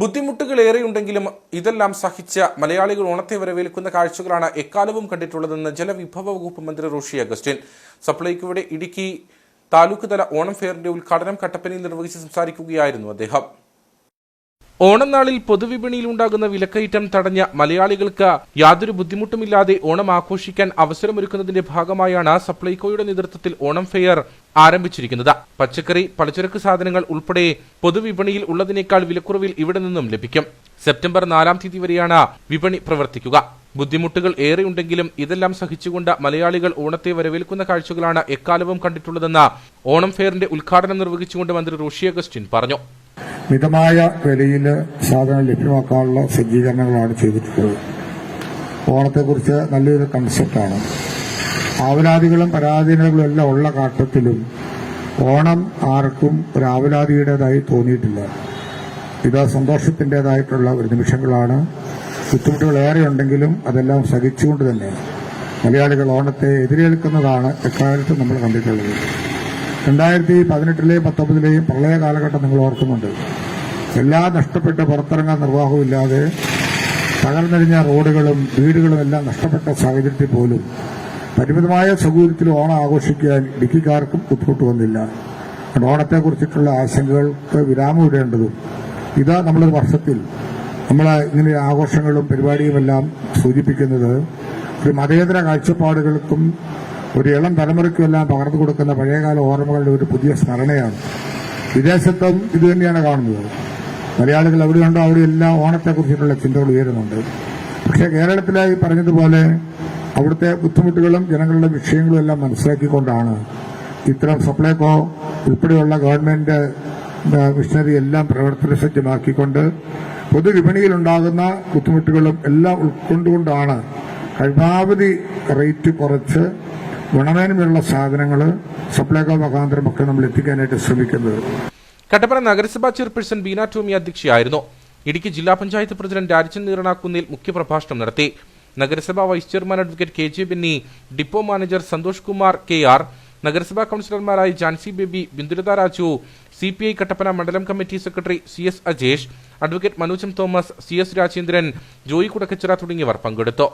ബുദ്ധിമുട്ടുകൾ ഏറെയുണ്ടെങ്കിലും ഇതെല്ലാം സഹിച്ച മലയാളികൾ ഓണത്തെ വരവേൽക്കുന്ന കാഴ്ചകളാണ് എക്കാലവും കണ്ടിട്ടുള്ളതെന്ന് ജലവിഭവ വകുപ്പ് മന്ത്രി റോഷി അഗസ്റ്റിൻ. സപ്ലൈകോയുടെ ഇടുക്കി താലൂക്ക് തല ഓണം ഫെയറിന്റെ ഉദ്ഘാടനം കട്ടപ്പനയിൽ നിർവഹിച്ച് സംസാരിക്കുകയായിരുന്നു അദ്ദേഹം. ഓണം നാളിൽ പൊതുവിപണിയിൽ ഉണ്ടാകുന്ന വിലക്കയറ്റം തടഞ്ഞ മലയാളികൾക്ക് യാതൊരു ബുദ്ധിമുട്ടുമില്ലാതെ ഓണം ആഘോഷിക്കാൻ അവസരമൊരുക്കുന്നതിന്റെ ഭാഗമായാണ് സപ്ലൈകോയുടെ നേതൃത്വത്തിൽ ഓണം ഫെയർ ആരംഭിച്ചിരിക്കുന്നത്. പച്ചക്കറി പലചരക്ക് സാധനങ്ങൾ ഉൾപ്പെടെ പൊതുവിപണിയിൽ ഉള്ളതിനേക്കാൾ വിലക്കുറവിൽ ഇവിടെ നിന്നും ലഭിക്കും. സെപ്റ്റംബർ നാലാം തീയതി വരെയാണ് വിപണി പ്രവർത്തിക്കുക. ബുദ്ധിമുട്ടുകൾ ഏറെയുണ്ടെങ്കിലും ഇതെല്ലാം സഹിച്ചുകൊണ്ട് മലയാളികൾ ഓണത്തെ വരവേൽക്കുന്ന കാഴ്ചകളാണ് എക്കാലവും കണ്ടിട്ടുള്ളതെന്ന് ഓണം ഫെയറിന്റെ ഉദ്ഘാടനം നിർവഹിച്ചുകൊണ്ട് മന്ത്രി റോഷി അഗസ്റ്റിൻ പറഞ്ഞു. മിതമായ വിലയിൽ സാധനം ലഭ്യമാക്കാനുള്ള സജ്ജീകരണങ്ങളാണ് ചെയ്തിട്ടുള്ളത്. ഓണത്തെക്കുറിച്ച് നല്ലൊരു കൺസെപ്റ്റാണ് ആവലാദികളും പരാധീനതകളും എല്ലാം ഉള്ള കാട്ടത്തിലും ഓണം ആർക്കും ഒരു ആവലാതിയുടേതായി തോന്നിയിട്ടില്ല. ഇത് സന്തോഷത്തിന്റെതായിട്ടുള്ള ഒരു നിമിഷങ്ങളാണ്. ബുദ്ധിമുട്ടുകൾ ഏറെ ഉണ്ടെങ്കിലും അതെല്ലാം സഹിച്ചുകൊണ്ട് തന്നെ മലയാളികൾ ഓണത്തെ എതിരേൽക്കുന്നതാണ് എക്കാലത്തും നമ്മൾ കണ്ടിട്ടുള്ളത്. രണ്ടായിരത്തി പതിനെട്ടിലെയും പത്തൊമ്പതിലെയും പ്രളയ കാലഘട്ടം നിങ്ങൾ ഓർക്കുന്നുണ്ട്. എല്ലാം നഷ്ടപ്പെട്ട് പുറത്തിറങ്ങാൻ നിർവാഹമില്ലാതെ തകർന്നടിഞ്ഞ റോഡുകളും വീടുകളും എല്ലാം നഷ്ടപ്പെട്ട സാഹചര്യത്തിൽ പോലും പരിമിതമായ സൗകര്യത്തിൽ ഓണം ആഘോഷിക്കാൻ ഇടുക്കിക്കാർക്കും ബുദ്ധിമുട്ട് വന്നില്ല. ഓണത്തെ ഓണത്തെക്കുറിച്ചിട്ടുള്ള ആശങ്കകൾക്ക് വിരാമം ഇടേണ്ടതും ഇത് നമ്മളൊരു വർഷത്തിൽ നമ്മൾ ഇങ്ങനെ ആഘോഷങ്ങളും പരിപാടിയുമെല്ലാം സൂചിപ്പിക്കുന്നത്. ഒരു മതേതര കാഴ്ചപ്പാടുകൾക്കും ഒരു ഇളം തലമുറയ്ക്കുമെല്ലാം പകർന്നു കൊടുക്കുന്ന പഴയകാല ഓർമ്മകളുടെ ഒരു പുതിയ സ്മരണയാണ്. വിദേശത്തും ഇത് തന്നെയാണ് കാണുന്നത്. മലയാളികൾ എവിടെയുണ്ടോ അവിടെയെല്ലാം ഓണത്തെക്കുറിച്ചിട്ടുള്ള ചിന്തകൾ ഉയരുന്നുണ്ട്. പക്ഷേ കേരളത്തിലായി പറഞ്ഞതുപോലെ അവിടുത്തെ ബുദ്ധിമുട്ടുകളും ജനങ്ങളുടെ വിഷയങ്ങളും എല്ലാം മനസ്സിലാക്കിക്കൊണ്ടാണ് ഇത്തരം സപ്ലൈകോ ഉൾപ്പെടെയുള്ള ഗവൺമെന്റ് മിഷനറി എല്ലാം പ്രവർത്തന സജ്ജമാക്കിക്കൊണ്ട് പൊതുവിപണിയിലുണ്ടാകുന്ന ബുദ്ധിമുട്ടുകളും എല്ലാം ഉൾക്കൊണ്ടുകൊണ്ടാണ് പരമാവധി റേറ്റ് കുറച്ച് ഗുണമേന്മയുള്ള സാധനങ്ങൾ സപ്ലൈകോ മുഖാന്തരം ഒക്കെ നമ്മൾ എത്തിക്കാനായിട്ട് ശ്രമിക്കുന്നത്. കട്ടപ്പന നഗരസഭാ ചെയർപേഴ്സൺ ബീന ടോമി അധ്യക്ഷയായിരുന്നു. ഇടുക്കി ജില്ലാ പഞ്ചായത്ത് പ്രസിഡന്റ് രാജൻ നീറണാക്കുന്നിൽ മുഖ്യപ്രഭാഷണം നടത്തി. നഗരസഭാ vice chairman advocate K J Benny depot manager Santhosh Kumar K R നഗരസഭാ കൌൺസിലർമാരായ Jancy Baby Bindulatha Raju C P I Kattappana മണ്ഡലം committee secretary C S Ajesh advocate Manojam Thomas C S Rajendran Joy Kudakkachira തുടങ്ങിയവർ പങ്കെടുത്തു.